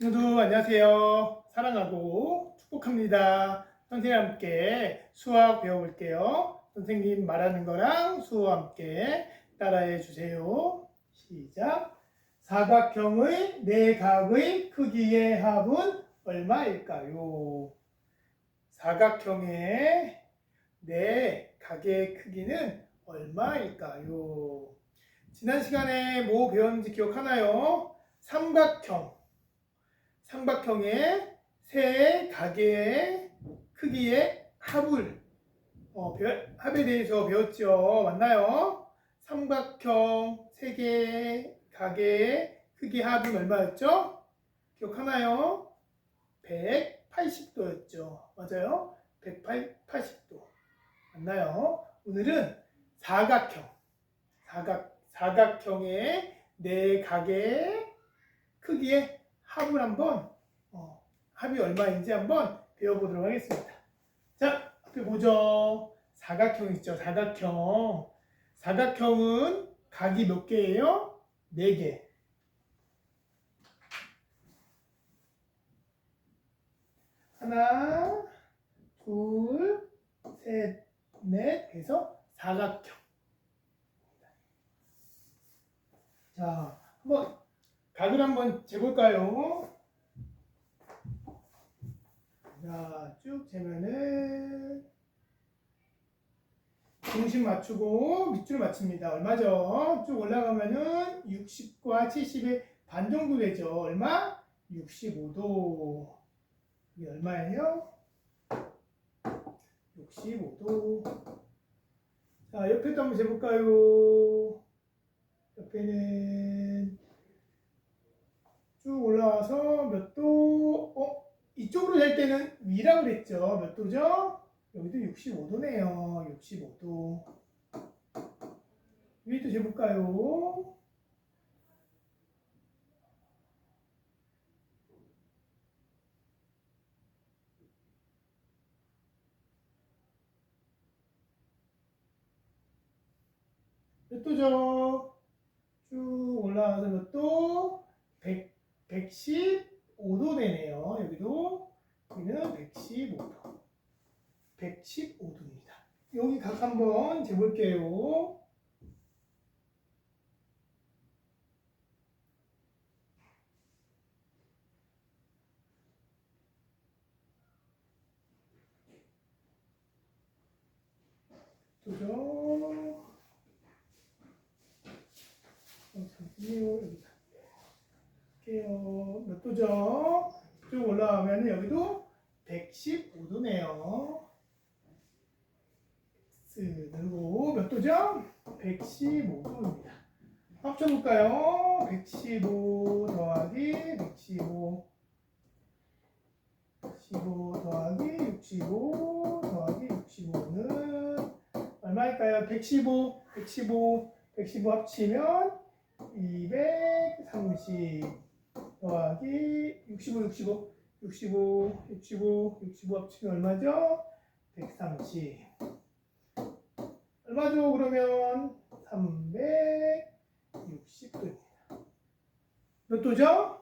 친구들 안녕하세요. 사랑하고 축복합니다. 선생님과 함께 수학 배워볼게요. 선생님 말하는 거랑 수호와 함께 따라해 주세요. 시작. 사각형의 네 각의 크기의 합은 얼마일까요? 사각형의 네 각의 크기는 얼마일까요? 지난 시간에 뭐 배웠는지 기억하나요? 삼각형. 삼각형의 세 가게의 크기의 합을 어, 배워- 합에 대해서 배웠죠. 맞나요? 삼각형 세 개의 가게의 크기 합은 얼마였죠? 기억하나요? 180도였죠. 맞아요? 180도. 맞나요? 오늘은 사각형. 사각, 사각형의 네 가게의 크기의 합을 한번 어, 합이 얼마인지 한번 배워보도록 하겠습니다. 자, 앞에 보죠. 사각형 있죠. 사각형. 사각형은 각이 몇 개예요? 네 개. 하나, 둘, 셋, 넷 해서 사각형. 자, 한번 각을 한번 재볼까요? 자, 쭉 재면은 중심 맞추고 밑줄 맞춥니다. 얼마죠? 쭉 올라가면은 60과 70의 반 정도 되죠. 얼마? 65도. 이게 얼마예요? 65도. 자, 옆에도 한번 재볼까요? 옆에는 쭉 올라와서 몇 도, 어? 이쪽으로 될 때는 위라고 그랬죠. 몇 도죠? 여기도 65도네요. 65도. 위도 재볼까요? 몇 도죠? 쭉 올라와서 몇 도? 100, 115도 되네요. 여기도 여기는 115도. 115도입니다. 여기 각 한번 재볼게요. 도죠? 어, 잠시만요. 몇 도죠? 쭉 올라가면 여기도 115도네요. X 누르고 몇 도죠? 115도입니다. 합쳐볼까요? 115 더하기 115 15 더하기 65 더하기 65는 얼마일까요? 115, 115, 115 합치면 230 더하기 65, 65, 65, 65, 65 합치면 얼마죠? 130. 얼마죠? 그러면 360도입니다. 몇 도죠?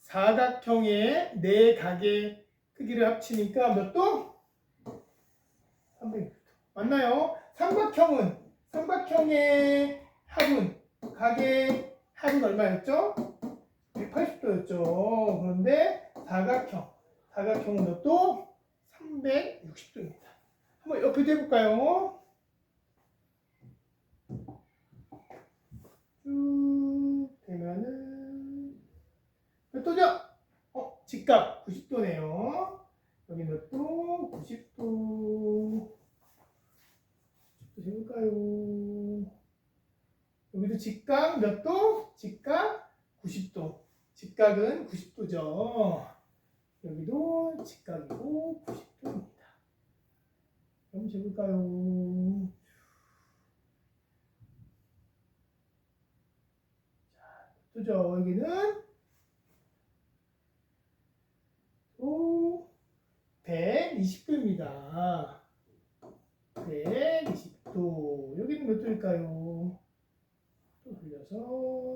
사각형의 네 각의 크기를 합치니까 몇 도? 360도. 맞나요? 삼각형은 삼각형의 합은 각의 합은 얼마였죠? 180도였죠. 그런데 사각형 사각형은 몇 도? 360도입니다. 한번 옆에도 해볼까요? 쭉 되면은 몇 도죠? 어, 직각 90도네요. 여기 몇 도? 90도. 또 해볼까요? 여기도 직각 몇 도? 직각 90도. 직각은 90도죠. 여기도 직각이고 90도입니다. 그럼 재볼까요? 도죠. 여기는 또 120도입니다. 120도. 여기는 몇 도일까요? 또 돌려서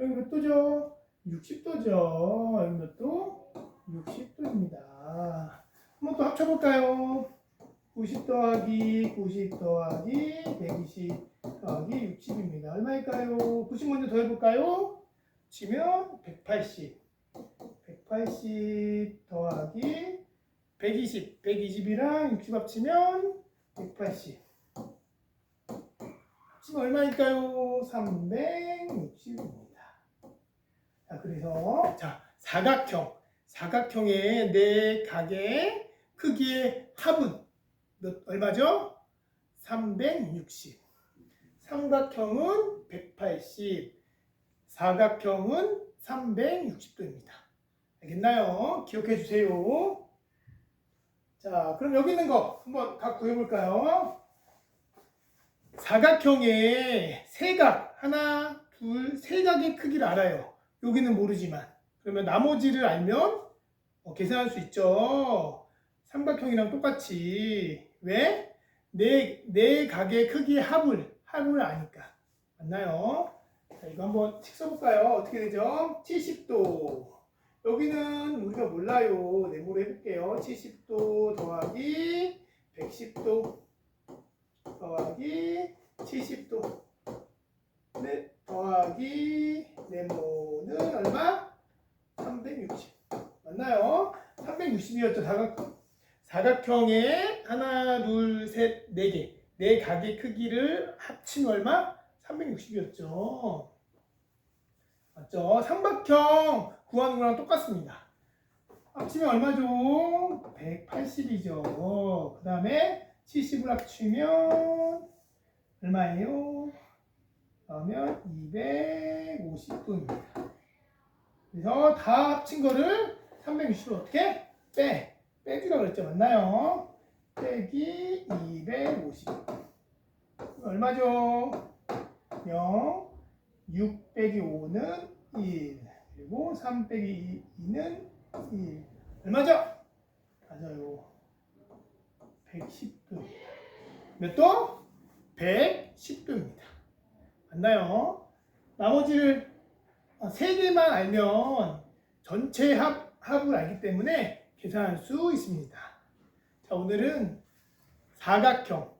여기 몇 도죠? 60도죠. 여기 몇 도? 60도입니다. 한번 또 합쳐볼까요? 90 더하기 90 더하기 120 더하기 60입니다. 얼마일까요? 90 먼저 더해볼까요? 치면 180. 180 더하기 120. 120이랑 60 합치면 180. 합치면 얼마일까요? 360입니다. 자, 그래서 자 사각형. 사각형의 네 각의 크기의 합은 몇 얼마죠? 360. 삼각형은 180. 사각형은 360도입니다. 알겠나요? 기억해 주세요. 자, 그럼 여기 있는 거 한번 각 구해볼까요? 사각형의 세각 하나, 둘, 세 각의 크기를 알아요. 여기는 모르지만 그러면 나머지를 알면 어, 계산할 수 있죠. 삼각형이랑 똑같이 왜? 네, 네 각의 크기의 합을 합을 아니까 맞나요? 자, 이거 한번 책 써볼까요? 어떻게 되죠? 70도 여기는 우리가 몰라요. 네모로 해볼게요. 70도 더하기 110도 더하기 70도 네, 더하기 네모는 얼마? 360 맞나요? 360이었죠 사각형 사각형의 하나 둘셋네 개네 각의 크기를 합치면 얼마? 360이었죠 맞죠? 삼각형 구하는 거랑 똑같습니다 합치면 얼마죠? 180이죠 그 다음에 70을 합치면 얼마예요? 그러면 250도입니다. 그래서 다 합친 거를 360을 어떻게? 빼. 빼주라 그랬죠. 맞나요? 빼기 250. 얼마죠? 0. 6 빼기 5는 1. 그리고 3 빼기 2 는 1. 얼마죠? 맞아요. 110도. 몇 도? 110도입니다. 맞나요? 나머지를 아, 세 개만 알면 전체 합, 합을 알기 때문에 계산할 수 있습니다. 자, 오늘은 사각형,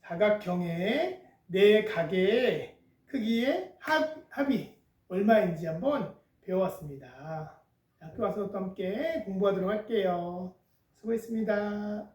사각형의 네 각의 크기의 합, 합이 얼마인지 한번 배워왔습니다. 학교 와서 또 함께 공부하도록 할게요. 수고했습니다.